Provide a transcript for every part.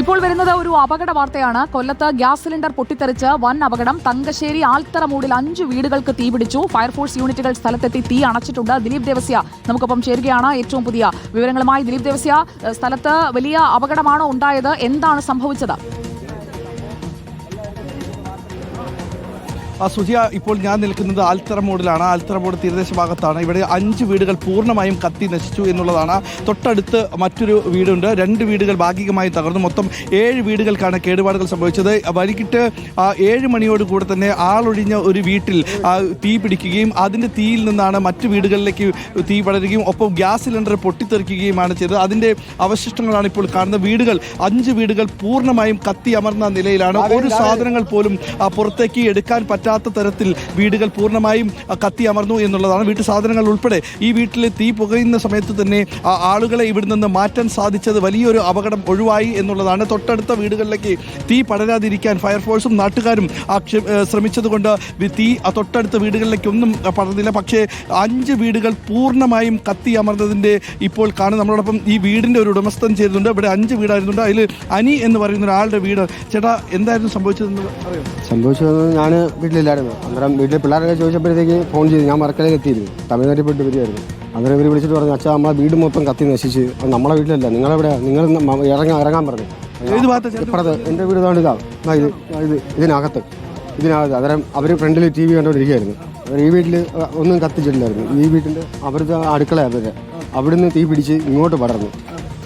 ഇപ്പോൾ വരുന്നത് ഒരു അപകട വാർത്തയാണ്. കൊല്ലത്ത് ഗ്യാസ് സിലിണ്ടർ പൊട്ടിത്തെറിച്ച് വൻ അപകടം. തങ്കശ്ശേരി ആൽത്തറ മൂടിൽ അഞ്ചു വീടുകൾക്ക് തീപിടിച്ചു ഫയർഫോഴ്സ് യൂണിറ്റുകൾ സ്ഥലത്തെത്തി തീ അണച്ചിട്ടുണ്ട്. ദിലീപ് ദേവസ്യ നമുക്കൊപ്പം ചേരുകയാണ് ഏറ്റവും പുതിയ വിവരങ്ങളുമായി. ദിലീപ് ദേവസ്യ സ്ഥലത്ത് വലിയ അപകടമാണോ ഉണ്ടായത്? എന്താണ് സംഭവിച്ചത്? സുജിയ ഇപ്പോൾ ഞാൻ നിൽക്കുന്നത് ആൽത്തറ മോഡിലാണ്. ആൽത്തറ മോഡ് തീരദേശ ഭാഗത്താണ്. ഇവിടെ അഞ്ച് വീടുകൾ പൂർണമായും കത്തി നശിച്ചു എന്നുള്ളതാണ്. തൊട്ടടുത്ത് മറ്റൊരു വീടുണ്ട്. രണ്ട് വീടുകൾ ഭാഗികമായി തകർന്നു. മൊത്തം ഏഴ് വീടുകൾക്കാണ് കേടുപാടുകൾ സംഭവിച്ചത്. വൈകിട്ട് ഏഴ് മണിയോടുകൂടെ തന്നെ ആളൊഴിഞ്ഞ ഒരു വീട്ടിൽ തീ പിടിക്കുകയും അതിന്റെ തീയിൽ നിന്നാണ് മറ്റു വീടുകളിലേക്ക് തീ പടരുകയും ഒപ്പം ഗ്യാസ് സിലിണ്ടർ പൊട്ടിത്തെറിക്കുകയുമാണ് ചെയ്തത്. അതിന്റെ അവശിഷ്ടങ്ങളാണ് ഇപ്പോൾ കാണുന്നത്. വീടുകൾ അഞ്ച് വീടുകൾ പൂർണമായും കത്തി അമർന്ന നിലയിലാണ്. ഒരു സാധനങ്ങൾ പോലും പുറത്തേക്ക് എടുക്കാൻ പറ്റാത്ത തരത്തിൽ വീടുകൾ പൂർണമായും കത്തി അമർന്നു എന്നുള്ളതാണ് വീട്ടു സാധനങ്ങൾ ഉൾപ്പെടെ. ഈ വീട്ടിലെ തീ പുകയുന്ന സമയത്ത് തന്നെ ആളുകളെ ഇവിടെ നിന്ന് മാറ്റാൻ സാധിച്ചത് വലിയൊരു അപകടം ഒഴിവായി എന്നുള്ളതാണ്. തൊട്ടടുത്ത വീടുകളിലേക്ക് തീ പടരാതിരിക്കാൻ ഫയർഫോഴ്സും നാട്ടുകാരും ശ്രമിച്ചതുകൊണ്ട് തീ തൊട്ടടുത്ത വീടുകളിലേക്കൊന്നും പടർന്നില്ല. പക്ഷേ അഞ്ച് വീടുകൾ പൂർണമായും കത്തി അമർന്നതിന്റെ ഇപ്പോൾ കാണും. നമ്മളോടൊപ്പം ഈ വീടിന്റെ ഒരു ഉടമസ്ഥൻ ചെയ്തിട്ടുണ്ട് ഇവിടെ അഞ്ച് വീടായിരുന്നുണ്ട്. അതിൽ അനി എന്ന് പറയുന്ന ഒരാളുടെ വീട്. ചേട്ടാ എന്തായിരുന്നു സംഭവിച്ചതെന്ന് സംഭവിച്ചത് ഞാൻ വീട്ടിലില്ലായിരുന്നു. അന്നേരം വീട്ടിൽ പിള്ളേരൊക്കെ ചോദിച്ചപ്പോഴത്തേക്ക് ഫോൺ ചെയ്ത്. ഞാൻ മറക്കലേക്ക് എത്തിയിരുന്നു. തമിഴ്നാട്ടിൽ പോയിട്ട് വരികയായിരുന്നു. അന്നേരം ഇവർ വിളിച്ചിട്ട് പറഞ്ഞു അച്ഛാ നമ്മളെ വീട് മൊത്തം കത്തി നശിച്ച്. അത് നമ്മളെ വീട്ടിലല്ല. നിങ്ങളെവിടെ? നിങ്ങൾ ഇറങ്ങാൻ ഇറങ്ങാൻ പറഞ്ഞു. ഇപ്പുറത്ത് എന്റെ വീട് ഇതാണ് ഇതാ. ഇത് ഇത് ഇതിനകത്ത്. ഇതിനകത്ത്. അന്നേരം അവർ ഫ്രണ്ടിൽ ടി വി കണ്ടുകൊണ്ടിരിക്കുകയായിരുന്നു അവർ ഈ വീട്ടിൽ ഒന്നും കത്തിച്ചിട്ടില്ലായിരുന്നു. ഈ വീട്ടിന്റെ അവരുടെ അടുക്കള അവരുടെ അവിടുന്ന് തീ പിടിച്ച് ഇങ്ങോട്ട് പടർന്നു.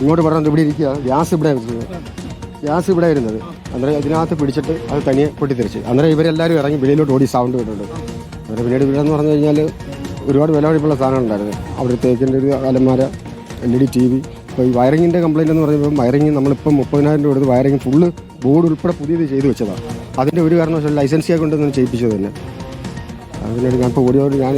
ഇങ്ങോട്ട് പടർന്നിട്ട് ഇവിടെ ഇരിക്കുക. ഗ്യാസ് ഇവിടെ വെച്ചത്. ഗ്യാസ് ഇവിടെ ഇരുന്നത്. അന്നേരം ഇതിനകത്ത് പിടിച്ചിട്ട് അത് തനിയെ പൊട്ടിത്തെറിച്ച്. അന്നേരം ഇവരെല്ലാവരും ഇറങ്ങി വെളിയിലോട്ട് ഓടി സൗണ്ട് കേട്ടുണ്ട് അന്നേരം പിന്നീട് വീട് എന്ന് പറഞ്ഞു കഴിഞ്ഞാൽ ഒരുപാട് വിലപിടിപ്പുള്ള ഉണ്ടായിരുന്നു. അവിടെ തേക്കിന്റെ ഒരു അലമാര L E D T V. ഇപ്പോൾ ഈ വയറിങ്ങിന്റെ കംപ്ലയിന്റ് എന്ന് പറയുമ്പോൾ വയറിങ് നമ്മളിപ്പം മുപ്പതിനായിരം രൂപ കൊടുത്ത് വയറിങ് ഫുള്ള് ബോർഡ് ഉൾപ്പെടെ പുതിയത് ചെയ്തു വെച്ചതാണ് അതിന്റെ ഒരു കാരണവശാലും ലൈസൻസിയെ കൊണ്ടൊന്നും ചെയ്യിപ്പിച്ചത് തന്നെ. അതിനായിട്ട് ഞാൻ ഇപ്പോൾ ഒരുപാട് ഞാൻ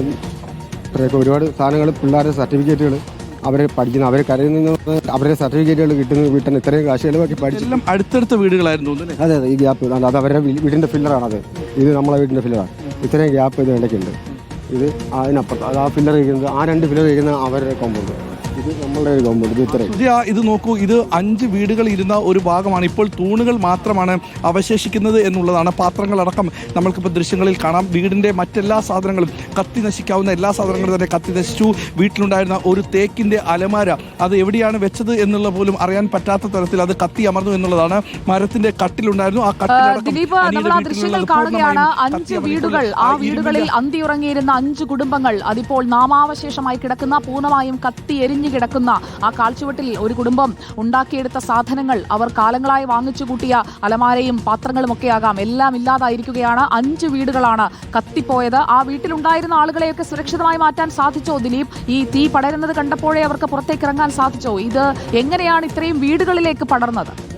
ഇത്രയൊക്കെ ഒരുപാട് സാധനങ്ങൾ പിള്ളേരുടെ സർട്ടിഫിക്കറ്റുകൾ അവരെ പഠിക്കുന്ന അവരെ നിന്ന് അവരുടെ സർട്ടിഫിക്കറ്റുകൾ കിട്ടുന്ന വീട്ടിൽ ഇത്രയും കാശ് ചിലവാക്കി പഠിച്ചു എല്ലാം അടുത്തടുത്ത വീടുകളായിരുന്നു അല്ലേ? അതെ അതെ ഈ ഗ്യാപ്പ് അത് അത് അവരുടെ വീടിന്റെ വീടിന്റെ ഫില്ലറാണ് അത്. ഇത് നമ്മളെ വീടിന്റെ ഫില്ലറാണ് ഇത്രയും ഗ്യാപ്പ് ഇത് ഇടയ്ക്കുണ്ട് ഇത് അതിനപ്പുറത്ത് അത് ആ ഫില്ലർ കഴിക്കുന്നത് ആ രണ്ട് ഫില്ലർ കഴിക്കുന്ന അവരുടെ കോമ്പൗണ്ട് ഇത് നമ്മളുടെ ഒരു ഇത് നോക്കൂ ഇത് അഞ്ച് വീടുകൾ ഇരുന്ന ഒരു ഭാഗമാണ്. ഇപ്പോൾ തൂണുകൾ മാത്രമാണ് അവശേഷിക്കുന്നത് എന്നുള്ളതാണ് പാത്രങ്ങളടക്കം. നമ്മൾക്കിപ്പോൾ ദൃശ്യങ്ങളിൽ കാണാം. വീടിന്റെ മറ്റെല്ലാ സാധനങ്ങളും കത്തി നശിക്കാവുന്ന എല്ലാ സാധനങ്ങളും തന്നെ കത്തി നശിച്ചു. വീട്ടിലുണ്ടായിരുന്ന ഒരു തേക്കിന്റെ അലമാര അത് എവിടെയാണ് വെച്ചത് എന്നുള്ള പോലും അറിയാൻ പറ്റാത്ത തരത്തിൽ അത് കത്തി അമർന്നു എന്നുള്ളതാണ്. മരത്തിന്റെ കട്ടിലുണ്ടായിരുന്നു. ആ ദിലീപ് നമ്മൾ ആ ദൃശ്യങ്ങൾ കാണുകയാണ്. അഞ്ച് വീടുകൾ ആ വീടുകളിൽ അന്തിയുറങ്ങിയിരുന്ന അഞ്ച് കുടുംബങ്ങൾ അതിപ്പോൾ നാമാവശേഷമായി കിടക്കുന്ന പൂർണമായും കത്തി എരിഞ്ഞു കിടക്കുന്ന ആ കാൽച്ചുവട്ടിൽ ഒരു കുടുംബം ഉണ്ടാക്കിയെടുത്ത സാധനങ്ങൾ അവർ കാലങ്ങളായി വാങ്ങിച്ചു കൂട്ടിയ അലമാരയും പാത്രങ്ങളും ഒക്കെ ആകാം. എല്ലാം ഇല്ലാതായിരിക്കുകയാണ്. അഞ്ച് വീടുകളാണ് കത്തിപ്പോയത്. ആ വീട്ടിലുണ്ടായിരുന്ന ആളുകളെയൊക്കെ സുരക്ഷിതമായി മാറ്റാൻ സാധിച്ചോ ദിലീപ്? ഈ തീ പടരുന്നത് കണ്ടപ്പോഴേ അവർക്ക് പുറത്തേക്ക് ഇറങ്ങാൻ സാധിച്ചോ? ഇത് എങ്ങനെയാണ് ഇത്രയും വീടുകളിലേക്ക് പടർന്നത്?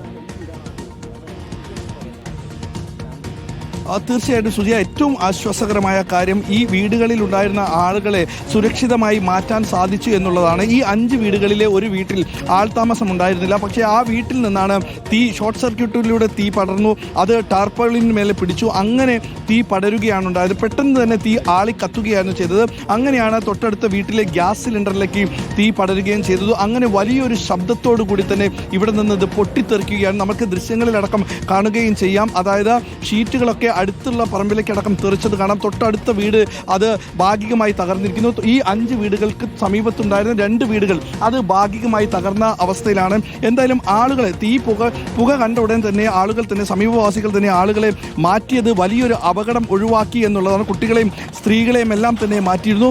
തീർച്ചയായിട്ടും സുജിയ ഏറ്റവും ആശ്വാസകരമായ കാര്യം ഈ വീടുകളിൽ ഉണ്ടായിരുന്ന ആളുകളെ സുരക്ഷിതമായി മാറ്റാൻ സാധിച്ചു എന്നുള്ളതാണ്. ഈ അഞ്ച് വീടുകളിലെ ഒരു വീട്ടിൽ ആൾതാമസം ഉണ്ടായിരുന്നില്ല. പക്ഷേ ആ വീട്ടിൽ നിന്നാണ് തീ ഷോർട്ട് സർക്യൂട്ടിലൂടെ തീ പടർന്നു അത് ടാർപ്പളിന് മേലെ പിടിച്ചു. അങ്ങനെ തീ പടരുകയാണ് ഉണ്ടായത്. പെട്ടെന്ന് തന്നെ തീ ആളി കത്തുകയായിരുന്നു ചെയ്തത്. അങ്ങനെയാണ് തൊട്ടടുത്ത വീട്ടിലെ ഗ്യാസ് സിലിണ്ടറിലേക്ക് തീ പടരുകയും ചെയ്തത്. അങ്ങനെ വലിയൊരു ശബ്ദത്തോടു കൂടി തന്നെ ഇവിടെ നിന്ന് ഇത് പൊട്ടിത്തെറിക്കുകയാണ്. നമുക്ക് ദൃശ്യങ്ങളിലടക്കം കാണുകയും ചെയ്യാം. അതായത് ഷീറ്റുകളൊക്കെ അടുത്തുള്ള പറമ്പിലേക്ക് അടക്കം തെറിച്ചത് കാണാം. തൊട്ടടുത്ത വീട് അത് ഭാഗികമായി തകർന്നിരിക്കുന്നു. ഈ അഞ്ച് വീടുകൾക്ക് സമീപത്തുണ്ടായിരുന്ന രണ്ട് വീടുകൾ അത് ഭാഗികമായി തകർന്ന അവസ്ഥയിലാണ്. എന്തായാലും ആളുകളെ തീ പുക പുക കണ്ട ഉടൻ തന്നെ ആളുകൾ തന്നെ സമീപവാസികൾ തന്നെ ആളുകളെ മാറ്റിയത് വലിയൊരു അപകടം ഒഴിവാക്കി എന്നുള്ളതാണ് കുട്ടികളെയും സ്ത്രീകളെയും എല്ലാം തന്നെ മാറ്റിയിരുന്നു.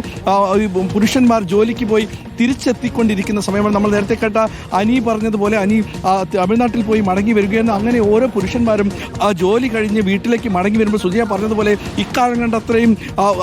പുരുഷന്മാർ ജോലിക്ക് പോയി തിരിച്ചെത്തിക്കൊണ്ടിരിക്കുന്ന സമയമാണ്. നമ്മൾ നേരത്തെ കേട്ട അനി പറഞ്ഞതുപോലെ അനി തമിഴ്നാട്ടിൽ പോയി മടങ്ങി വരികയെന്ന് അങ്ങനെ ഓരോ പുരുഷന്മാരും ആ ജോലി കഴിഞ്ഞ് വീട്ടിലേക്ക് മടങ്ങി വരുമ്പോൾ സുജയ പറഞ്ഞതുപോലെ ഇക്കാലം കണ്ട അത്രയും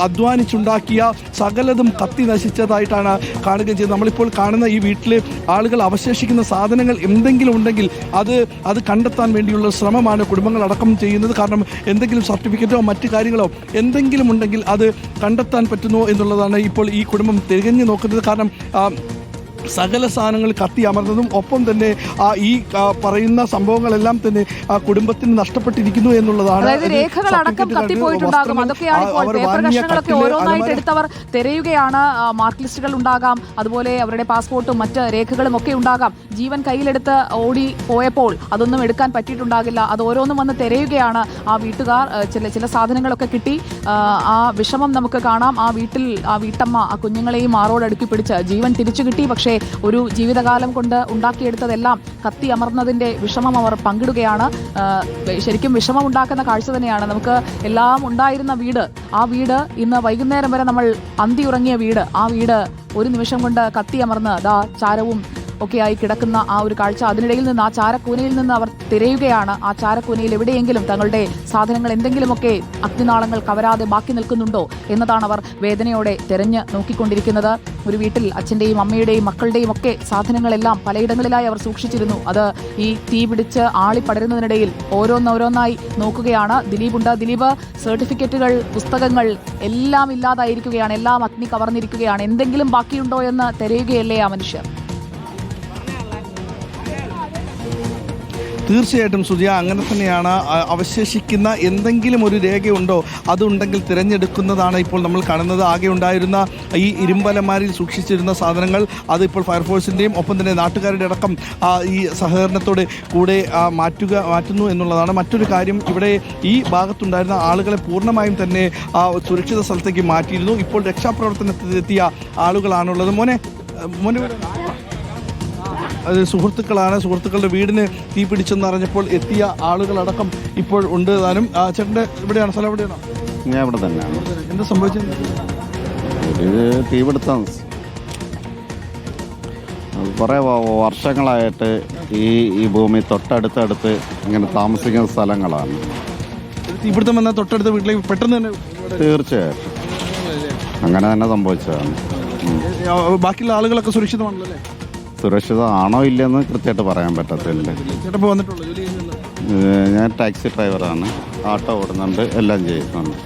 അധ്വാനിച്ചുണ്ടാക്കിയ സകലതും കത്തി നശിച്ചതായിട്ടാണ് കാണുകയും ചെയ്തത്. നമ്മളിപ്പോൾ കാണുന്ന ഈ വീട്ടിൽ ആളുകൾ അവശേഷിക്കുന്ന സാധനങ്ങൾ എന്തെങ്കിലും ഉണ്ടെങ്കിൽ അത് അത് കണ്ടെത്താൻ വേണ്ടിയുള്ള ശ്രമമാണ് കുടുംബങ്ങൾ അടക്കം ചെയ്യുന്നത്. കാരണം എന്തെങ്കിലും സർട്ടിഫിക്കറ്റോ മറ്റു കാര്യങ്ങളോ എന്തെങ്കിലും ഉണ്ടെങ്കിൽ അത് കണ്ടെത്താൻ പറ്റുന്നു എന്നുള്ളതാണ് ഇപ്പോൾ ഈ കുടുംബം തികഞ്ഞു നോക്കുന്നത്. കാരണം ആ, സകല സാധനങ്ങൾ കത്തി അമർന്നതും ഒപ്പം തന്നെ ആ ഈ പറയുന്ന സംഭവങ്ങളെല്ലാം തന്നെ ആ കുടുംബത്തിന് നഷ്ടപ്പെട്ടിരിക്കുന്നു എന്നുള്ളതാണ് എടുത്തവർ തിരയുകയാണ്. മാർക്ക് ലിസ്റ്റുകൾ ഉണ്ടാകാം. അതുപോലെ അവരുടെ പാസ്പോർട്ടും മറ്റ് രേഖകളും ഒക്കെ ഉണ്ടാകാം. ജീവൻ കയ്യിലെടുത്ത് ഓടി പോയപ്പോൾ അതൊന്നും എടുക്കാൻ പറ്റിയിട്ടുണ്ടാകില്ല. അത് ഓരോന്നും വന്ന് തിരയുകയാണ്. ആ വീട്ടുകാർ ചില ചില സാധനങ്ങളൊക്കെ കിട്ടി. ആ, വിഷമം നമുക്ക് കാണാം. ആ വീട്ടിൽ ആ വീട്ടമ്മ ആ കുഞ്ഞുങ്ങളെയും മാറോടടുക്കി പിടിച്ച് ജീവൻ തിരിച്ചു കിട്ടി. പക്ഷേ ഒരു ജീവിതകാലം കൊണ്ട് ഉണ്ടാക്കിയെടുത്തതെല്ലാം കത്തി അമർന്നതിന്റെ വിഷമം അവർ പങ്കിടുകയാണ്. ശരിക്കും വിഷമം ഉണ്ടാക്കുന്ന കാഴ്ച തന്നെയാണ്. നമുക്ക് എല്ലാം ഉണ്ടായിരുന്ന വീട് ആ വീട് ഇന്ന് വൈകുന്നേരം വരെ നമ്മൾ അന്തി ഉറങ്ങിയ വീട്. ആ വീട് ഒരു നിമിഷം കൊണ്ട് കത്തി അമർന്ന് ദാ ചാരവും ഒക്കെയായി കിടക്കുന്ന ആ ഒരു കാഴ്ച. അതിനിടയിൽ നിന്ന് ആ ചാരക്കൂനയിൽ നിന്ന് അവർ തിരയുകയാണ്. ആ ചാരക്കൂനയിൽ എവിടെയെങ്കിലും തങ്ങളുടെ സാധനങ്ങൾ എന്തെങ്കിലുമൊക്കെ അഗ്നിനാളങ്ങൾ കവരാതെ ബാക്കി നിൽക്കുന്നുണ്ടോ എന്നതാണ് അവർ വേദനയോടെ തിരഞ്ഞ് നോക്കിക്കൊണ്ടിരിക്കുന്നത്. ഒരു വീട്ടിൽ അച്ഛന്റെയും അമ്മയുടെയും മക്കളുടെയും ഒക്കെ സാധനങ്ങളെല്ലാം പലയിടങ്ങളിലായി അവർ സൂക്ഷിച്ചിരുന്നു. അത് ഈ തീ പിടിച്ച് ആളി പടരുന്നതിനിടയിൽ ഓരോന്നോരോന്നായി നോക്കുകയാണ്. ദിലീപ് ഉണ്ട് ദിലീപ് സർട്ടിഫിക്കറ്റുകൾ പുസ്തകങ്ങൾ എല്ലാം ഇല്ലാതായിരിക്കുകയാണ്. എല്ലാം അഗ്നി കവർന്നിരിക്കുകയാണ്. എന്തെങ്കിലും ബാക്കിയുണ്ടോ എന്ന് തിരയുകയല്ലേ ആ മനുഷ്യർ? തീർച്ചയായിട്ടും സുജിയ അങ്ങനെ തന്നെയാണ് അവശേഷിക്കുന്ന എന്തെങ്കിലും ഒരു രേഖയുണ്ടോ? അതുണ്ടെങ്കിൽ തിരഞ്ഞെടുക്കുന്നതാണ് ഇപ്പോൾ നമ്മൾ കാണുന്നത്. ആകെ ഉണ്ടായിരുന്ന ഈ ഇരുമ്പലമാരിൽ സൂക്ഷിച്ചിരുന്ന സാധനങ്ങൾ അതിപ്പോൾ ഫയർഫോഴ്സിന്റെയും ഒപ്പം തന്നെ നാട്ടുകാരുടെ അടക്കം ഈ സഹകരണത്തോടെ കൂടെ മാറ്റുക മാറ്റുന്നു എന്നുള്ളതാണ്. മറ്റൊരു കാര്യം ഇവിടെ ഈ ഭാഗത്തുണ്ടായിരുന്ന ആളുകളെ പൂർണമായും തന്നെ സുരക്ഷിത സ്ഥലത്തേക്ക് മാറ്റിയിരുന്നു. ഇപ്പോൾ രക്ഷാപ്രവർത്തനത്തിലെത്തിയ ആളുകളാണുള്ളത്. മോനെ മോനെ അത് സുഹൃത്തുക്കളാണ്. സുഹൃത്തുക്കളുടെ വീടിന് തീ പിടിച്ചെന്ന് അറിഞ്ഞപ്പോൾ എത്തിയ ആളുകളടക്കം ഇപ്പോൾ ഉണ്ട്. താനും ചേട്ടന്റെ ഇവിടെയാണ്? സ്ഥലം എവിടെയാണ്? ഞാൻ ഇവിടെ തന്നെയാണ്. എന്താ സംഭവിച്ചത്? ഇത് തീപിടുത്തം കുറേ വർഷങ്ങളായിട്ട് ഈ ഈ ഭൂമി തൊട്ടടുത്തടുത്ത് ഇങ്ങനെ താമസിക്കുന്ന സ്ഥലങ്ങളാണ്. തീപിടുത്തം വന്നാൽ തൊട്ടടുത്ത വീട്ടിലേക്ക് പെട്ടെന്ന് തന്നെ തീർച്ചയായിട്ടും. അങ്ങനെ തന്നെ സംഭവിച്ചതാണ്. ബാക്കിയുള്ള ആളുകളൊക്കെ സുരക്ഷിതമാണല്ലോ അല്ലേ? സുരക്ഷിതമാണോ ഇല്ലെന്ന് കൃത്യമായിട്ട് പറയാൻ പറ്റത്തില്ല. ചേട്ടൻ വന്നിട്ടുള്ളൂ ഞാൻ ടാക്സി ഡ്രൈവറാണ്. ഓട്ടോ ഓടുന്നുണ്ട്. എല്ലാം ചെയ്യുന്നുണ്ട്.